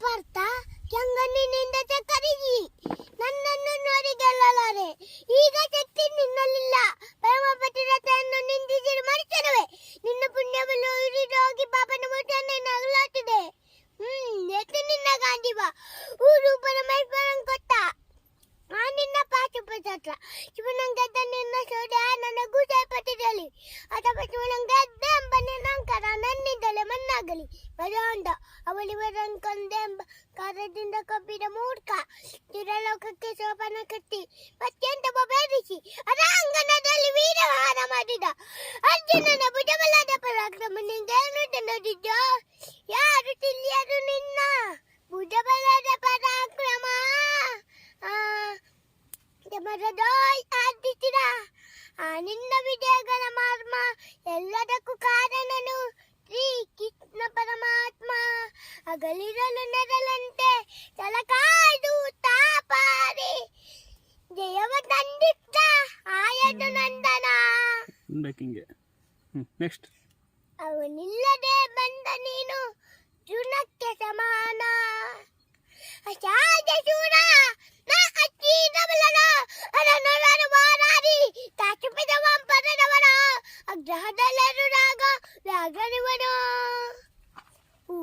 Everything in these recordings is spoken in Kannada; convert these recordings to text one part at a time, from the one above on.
ಪಾರ್ಥ, ಕೆಂಗಣ್ಣಿನಿಂದ ಕರಿಗಿ ನನ್ನನ್ನು ನೋಡಿ ಗೆಲ್ಲಲಾರೆ. ಈಗ ಶಕ್ತಿ ನಿನ್ನಲ್ಲಿಲ್ಲ. ಪರಮ ಪತಿರತೆಯನ್ನು ನಿಂದಿಸಿರು ಮರಿತನವೆ ನಿನ್ನ ಪುಣ್ಯವನ್ನು ಹೋಗಿ ಪಾಪನ ಮುಟ್ಟನ್ನು ನಗಲಾಟಿದೆ ಹ್ಮ್, ಎತ್ತು ನಿನ್ನ ಗಾಂಧಿವ. ಊರು ಪರಮೇಶ್ವರನ್ ಕೊಟ್ಟ. ಆ ನಿನ್ನ ಪಾಚು ಪಾಶುಪತ್ರ ಶಿವನಂಗದ್ದ ನಿನ್ನ ಸೋದ ನನಗೂ ಸೇರ್ಪಟ್ಟಿರಲಿ ಅಥವಾ ಶಿವನಂಗದ್ದ ಬರೋಂಡ ಅವಳಿವರನ್ ಕೊಂದೆ ಎಂಬ ಕಾರದಿಂದ ಕಬ್ಬಿದ ಮೂರ್ಖ ಚಿರಲೋಕಕ್ಕೆ ಸೋಪನ ಕಟ್ಟಿ ಅತ್ಯಂತ ಬೇರಿಸಿ ಅರಾಂಗಣದಲ್ಲಿ ವೀರಹಾರ ಮಾಡಿದ ಅರ್ಜುನನ ಭುಜಬಲದ ಪರಾಕ್ರಮ ನಿಂಗೇನು ನೋಡಿದ್ದ ಯಾರು ತಿಳಿಯರು ನಿನ್ನ ಭುಜಬಲದ ಪರಾಕ್ರಮ ಆ ಮರದೋಯ್ ಆದಿಸಿದ ಆ ನಿನ್ನ ವಿಜಯಗಳ ಮರ್ಮ ಎಲ್ಲದಕ್ಕೂ ಕಾರಣನು ಶ್ರೀ ಕೃಷ್ಣ ಪರಮಾತ್ಮ ಅಗಲಿರಲು ನೆರಳಂತೆ ತಲಕಾಯ್ದು ತಾಪಾರಿ. ಜಯವ ತಂದಿತ್ತ ಆಯದು ನಂದನ. ಬೇಕಿಂಗೆ ನೆಕ್ಸ್ಟ್ ಅವನಿಲ್ಲದೆ ಬಂದ ನೀನು ಚುನಕ್ಕೆ ಸಮಾನ. ಅಸಾಧ್ಯ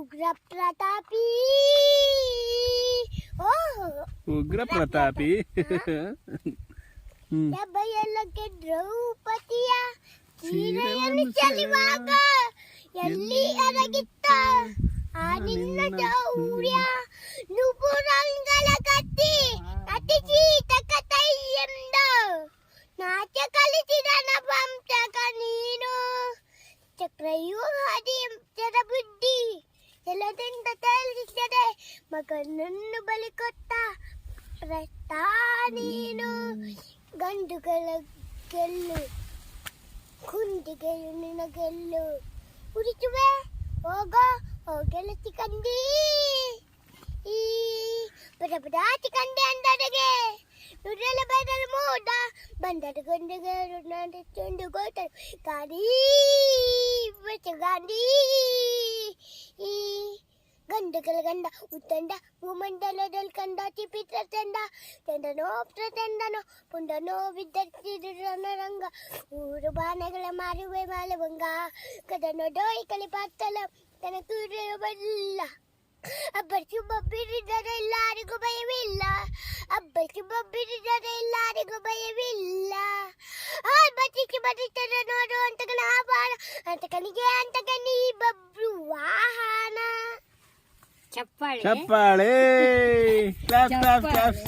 ಉಗ್ರ ಪ್ರತಾಪಿ. ಉಗ್ರ ಪ್ರತಾಪಿ. ಹ್ಞೂ ಬಯಲಕ್ಕೆ ದ್ರೌಪದಿಯ ಸೀರೆಯನ್ನು ಚೆಲುವಾಗ ಎಲ್ಲಿ ಅರಗಿತ್ತ ಆ ನಿನ್ನ ಶೌರ್ಯ ನುಪುರಂಗಲ ತೇಲಿಸಿದೆ ಮಗನನ್ನು ಬಲಿ ಕೊಟ್ಟ ಪ್ರಸ್ತ ನೀನು ಗಂಡುಗಳ ಗೆಲ್ಲು ಕುಂದಿಗೆಯು ನಿನ್ನ ಗೆಲ್ಲು ಉರಿಸುವೆ ಹೋಗ ಹೋಗೆಲಸಿ ಕಂಡಿ ಈ ಪದಪದಾತಿ ಕಂಡೆ ಅಂದರಿಗೆ ನುಡ್ರಲ ಬದಲು ಮೋಡ ಬಂದರ ಗಂಡಿಗೆ ಚಂಡು ಗೋಟರು ಗಾಡಿ ಗಾಂಧಿ ಈ ಗಂಡಗಳ ಗಂಡ, ಉತ್ತಂಡ ಭೂಮಂಡಲದಲ್ಲಿ ಕಂಡ ಚಿಪಿತ್ರ ತಂಡ ತಂಡನೋ ಪ್ರತಂಡನೋ ಪುಂಡನೋ ವಿದ್ಯಾರ್ಥಿರಂಗ ಊರು ಬಾಣಗಳ ಮಾರುವೆ ಮಾಲವಂಗ ಕದನೋ ಡೋಯಿ ಕಲಿ ಪಾತ್ತಲ ತನ ಬಲ್ಲ. ಅಬ್ಬರ್ಚು ಬಬ್ಬಿರಿದರೆ ಎಲ್ಲರಿಗೂ ಭಯವಿಲ್ಲ ಅಬ್ಬರ್ಚು ಬಬ್ಬಿರಿದರೆ ಎಲ್ಲರಿಗೂ ಭಯವಿಲ್ಲ. ಆ ಬಚ್ಚಿಗೆ ಬರೀತಾರೆ ನೋಡು ಅಂತ ಕಣ ಅಂತ ಕಣಿಗೆ ಅಂತ ಅಂತಕನಿ ಬಬ್ರು ವಾಹನ. ಚಪ್ಪಾಳೆ ಚಪ್ಪಾಳೆ ಕ್ಲಾಪ್ ಕ್ಲಾಪ್ ಕ್ಲಾಪ್